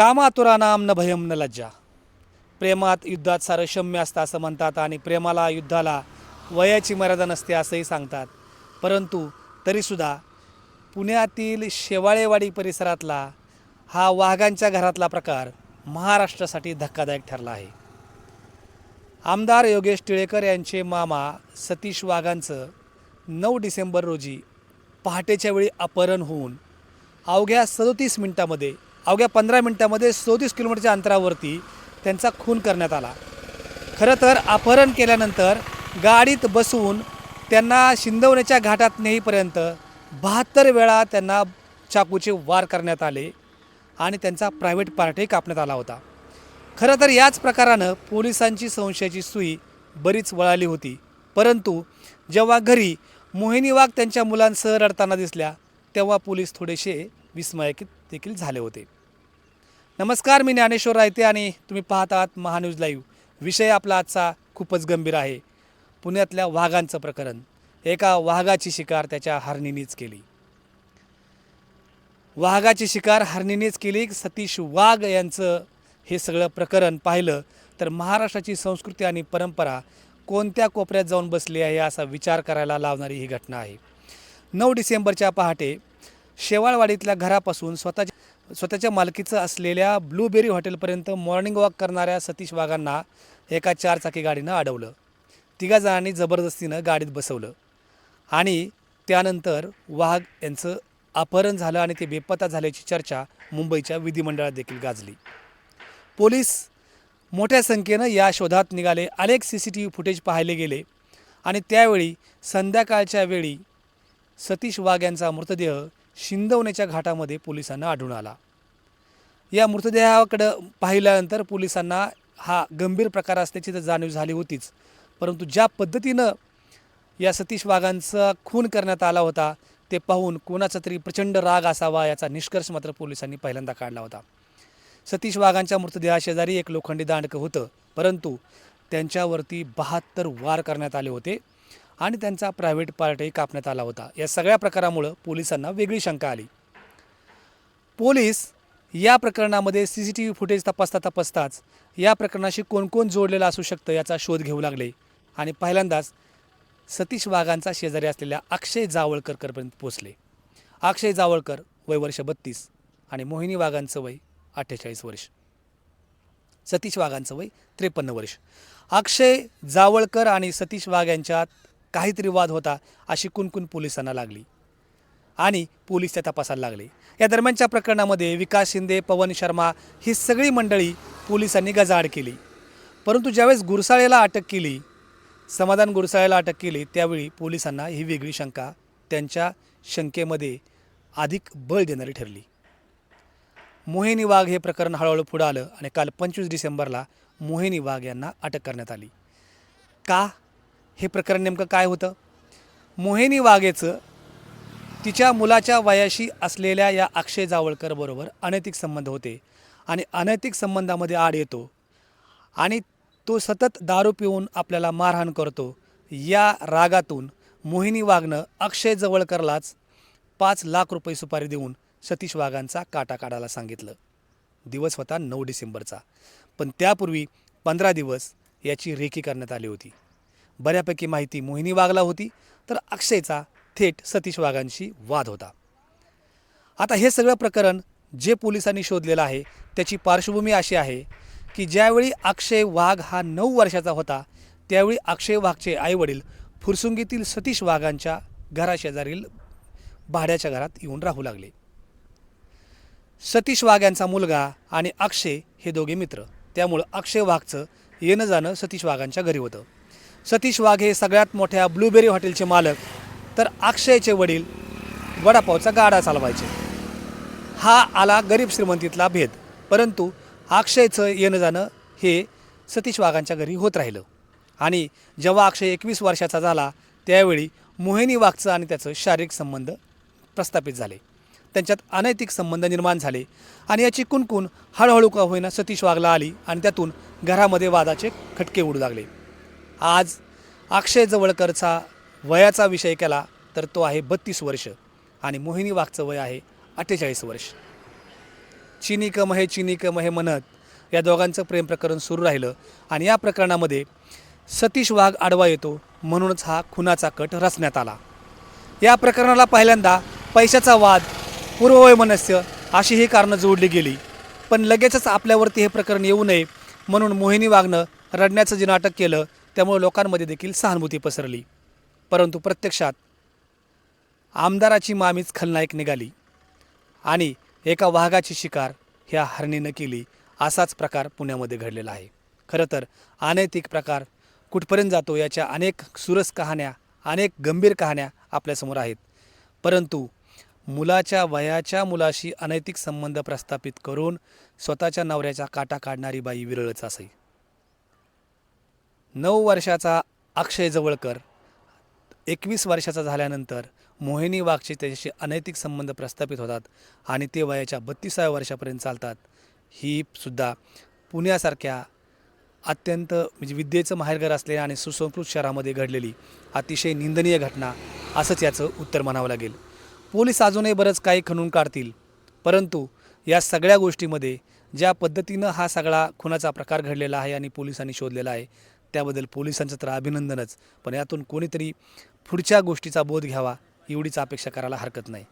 कामातुरानाम न भयम न लज्जा. प्रेमात युद्धात सारं शम्य असतं असं म्हणतात आणि प्रेमाला युद्धाला वयाची मर्यादा नसते असंही सांगतात. परंतु तरीसुद्धा पुण्यातील शेवाळेवाडी परिसरातला हा वाघांच्या घरातला प्रकार महाराष्ट्रासाठी धक्कादायक ठरला आहे. आमदार योगेश टिळेकर यांचे मामा सतीश वाघांचं नऊ डिसेंबर रोजी पहाटेच्या वेळी अपहरण होऊन अवघ्या सदोतीस मिनिटामध्ये अवघ्या पंधरा मिनिटामध्ये सदोतीस किलोमीटरच्या अंतरावरती त्यांचा खून करण्यात आला. खरं तर अपहरण केल्यानंतर गाडीत बसवून त्यांना शिंदवण्याच्या घाटात नेईपर्यंत बहात्तर वेळा त्यांना चाकूचे वार करण्यात आले आणि त्यांचा प्रायव्हेट पार्टही कापण्यात आला होता. खरं तर याच प्रकारानं पोलिसांची संशयाची सुई बरीच वळाली होती. परंतु जेव्हा घरी मोहिनी वाघ त्यांच्या मुलांसह रडताना दिसल्या तेव्हा पोलीस थोडेसे विस्मयकित देखील झाले होते. नमस्कार मी ज्ञानेश्वर रायते आणि तुम्ही पाहत आहात महान्यूज लाईव्ह. विषय आपला आजचा खूपच गंभीर आहे. पुण्यातल्या वाघांचं प्रकरण. एका वाघाची शिकार त्याच्या हरणीनेच केली. वाघाची शिकार हरणीनेच केली. सतीश वाघ यांचं हे सगळं प्रकरण पाहिलं तर महाराष्ट्राची संस्कृती आणि परंपरा कोणत्या कोपऱ्यात जाऊन बसली आहे असा विचार करायला लावणारी ही घटना आहे. नऊ डिसेंबरच्या पहाटे शेवाळवाडीतल्या घरापासून स्वतःच्या स्वतःच्या मालकीचं असलेल्या ब्लूबेरी हॉटेलपर्यंत मॉर्निंग वॉक करणाऱ्या सतीश वाघांना एका चारचाकी गाडीनं अडवलं. तिघा जणांनी जबरदस्तीनं गाडीत बसवलं. आणि त्यानंतर वाघ यांचं अपहरण झालं आणि ते बेपत्ता झाल्याची चर्चा मुंबईच्या विधिमंडळात देखील गाजली. पोलीस मोठ्या संख्येनं या शोधात निघाले. अनेक C C T V footage पाहिले गेले. आणि त्यावेळी संध्याकाळच्या वेळी सतीश वाघ यांचा मृतदेह शिंदवण्याच्या घाटामध्ये पोलिसांना आढळून आला. या मृतदेहाकडं पाहिल्यानंतर पोलिसांना हा गंभीर प्रकार असल्याची तर जाणीव झाली होतीच. परंतु ज्या पद्धतीनं या सतीश वाघांचा खून करण्यात आला होता ते पाहून कोणाचा तरी प्रचंड राग असावा याचा निष्कर्ष मात्र पोलिसांनी पहिल्यांदा काढला होता. सतीश वाघांच्या मृतदेहाशेजारी एक लोखंडी दांडकं होतं परंतु त्यांच्यावरती बहात्तर वार करण्यात आले होते. आणि त्यांचा प्रायव्हेट पार्टही कापण्यात आला होता. या सगळ्या प्रकारामुळं पोलिसांना वेगळी शंका आली. पोलीस या प्रकरणामध्ये C C T V footage तपासता तपासताच या प्रकरणाशी कोण कोण जोडलेलं असू शकतं याचा शोध घेऊ लागले. आणि पहिल्यांदाच सतीश वाघांचा शेजारी असलेल्या अक्षय जावळकरकरपर्यंत पोचले अक्षय जावळकर वय वर्ष बत्तीस आणि मोहिनी वाघांचं वय अठ्ठेचाळीस वर्ष. सतीश वाघांचं वय त्रेपन्न वर्ष. अक्षय जावळकर आणि सतीश वाघ यांच्यात काहीतरी वाद होता अशी कुणकुण पोलिसांना लागली. आणि पोलीस त्या तपासाला लागले. या दरम्यानच्या प्रकरणामध्ये विकास शिंदे पवन शर्मा ही सगळी मंडळी पोलिसांनी गजाआड केली. परंतु ज्यावेळेस गुरसाळेला अटक केली समाधान गुरसाळेला अटक केली त्यावेळी पोलिसांना ही वेगळी शंका त्यांच्या शंकेमध्ये अधिक बळ देणारी ठरली. मोहिनी वाघ हे प्रकरण हळूहळू पुढं आलं आणि काल पंचवीस डिसेंबरला मोहिनी वाघ यांना अटक करण्यात आली. का हे प्रकरण नेमकं काय होतं? मोहिनी वाघेचं तिच्या मुलाच्या वयाशी असलेल्या या अक्षय जावळकर बरोबर अनैतिक संबंध होते आणि अनैतिक संबंधामध्ये आड येतो आणि तो सतत दारू पिऊन आपल्याला मारहाण करतो. या रागातून मोहिनी वाघनं अक्षय जवळकरलाच पाच लाख रुपये सुपारी देऊन सतीश वाघांचा काटा काढायला सांगितलं. दिवस होता नऊ डिसेंबरचा. पण त्यापूर्वी पंधरा दिवस याची रेखी करण्यात आली होती. बऱ्यापैकी माहिती मोहिनी वाघला होती तर अक्षयचा थेट सतीश वाघांशी वाद होता. आता हे सगळं प्रकरण जे पोलिसांनी शोधलेलं आहे त्याची पार्श्वभूमी अशी आहे की ज्यावेळी अक्षय वाघ हा नऊ वर्षाचा होता त्यावेळी अक्षय वाघचे आईवडील फुरसुंगीतील सतीश वाघांच्या घराशेजारील भाड्याच्या घरात येऊन राहू लागले. सतीश वाघ यांचा मुलगा आणि अक्षय हे दोघे मित्र त्यामुळं अक्षय वाघचं येणं जाणं सतीश वाघांच्या घरी होतं. सतीश वाघ हे सगळ्यात मोठ्या ब्लूबेरी हॉटेलचे मालक. तर अक्षयचे वडील वडापावचा गाडा चालवायचे. हा आला गरीब श्रीमंतीतला भेद. परंतु अक्षयचं येणं जाणं हे सतीश वाघांच्या घरी होत राहिलं. आणि जेव्हा अक्षय एकवीस वर्षाचा झाला त्यावेळी मोहिनी वाघचं आणि त्याचं शारीरिक संबंध प्रस्थापित झाले. त्यांच्यात अनैतिक संबंध निर्माण झाले आणि याची कुणकुण हळूहळू का होईना सतीश वाघला आली आणि त्यातून घरामध्ये वादाचे खटके उडू लागले. आज अक्षय जवळकरचा वयाचा विषय केला तर तो आहे बत्तीस वर्ष आणि मोहिनी वाघचं वय आहे अठ्ठेचाळीस वर्ष. चिनी कम हे चिनी कम हे म्हणत या दोघांचं प्रेम प्रकरण सुरू राहिलं आणि या प्रकरणामध्ये सतीश वाघ आडवा येतो म्हणूनच हा खुनाचा कट रचण्यात आला. या प्रकरणाला पहिल्यांदा पैशाचा वाद पूर्ववैमनस्य अशी ही कारणं जोडली गेली. पण लगेचच आपल्यावरती हे प्रकरण येऊ नये म्हणून मोहिनी वाघनं रडण्याचं जे नाटक केलं त्यामुळे लोकांमध्ये देखील सहानुभूती पसरली. परंतु प्रत्यक्षात आमदाराची मामीच खलनायक निघाली आणि एका वाघाची शिकार ह्या हरणीनं केली असाच प्रकार पुण्यामध्ये घडलेला आहे. खरं तर अनैतिक प्रकार कुठपर्यंत जातो याच्या अनेक सुरस कहाण्या अनेक गंभीर कहाण्या आपल्यासमोर आहेत. परंतु मुलाच्या वयाच्या मुलाशी अनैतिक संबंध प्रस्थापित करून स्वतःच्या नवऱ्याचा काटा काढणारी बाई विरळच असे. नऊ वर्षाचा अक्षय जवळकर एकवीस वर्षाचा झाल्यानंतर मोहिनी वाघचे त्याच्याशी अनैतिक संबंध प्रस्थापित होतात आणि ते वयाच्या बत्तीसाव्या वर्षापर्यंत चालतात. ही सुद्धा पुण्यासारख्या अत्यंत म्हणजे विद्येचं माहेरघर असलेल्या आणि सुसंस्कृत शहरामध्ये घडलेली अतिशय निंदनीय घटना असंच याचं उत्तर म्हणावं लागेल. पोलीस अजूनही बरंच काही खणून काढतील परंतु या सगळ्या गोष्टीमध्ये ज्या पद्धतीनं हा सगळा खुनाचा प्रकार घडलेला आहे आणि पोलिसांनी शोधलेला आहे त्याबद्दल पोलिसांचं तर अभिनंदनच पण यातून कोणीतरी पुढच्या गोष्टीचा बोध घ्यावा एवढीच अपेक्षा करायला हरकत नाही.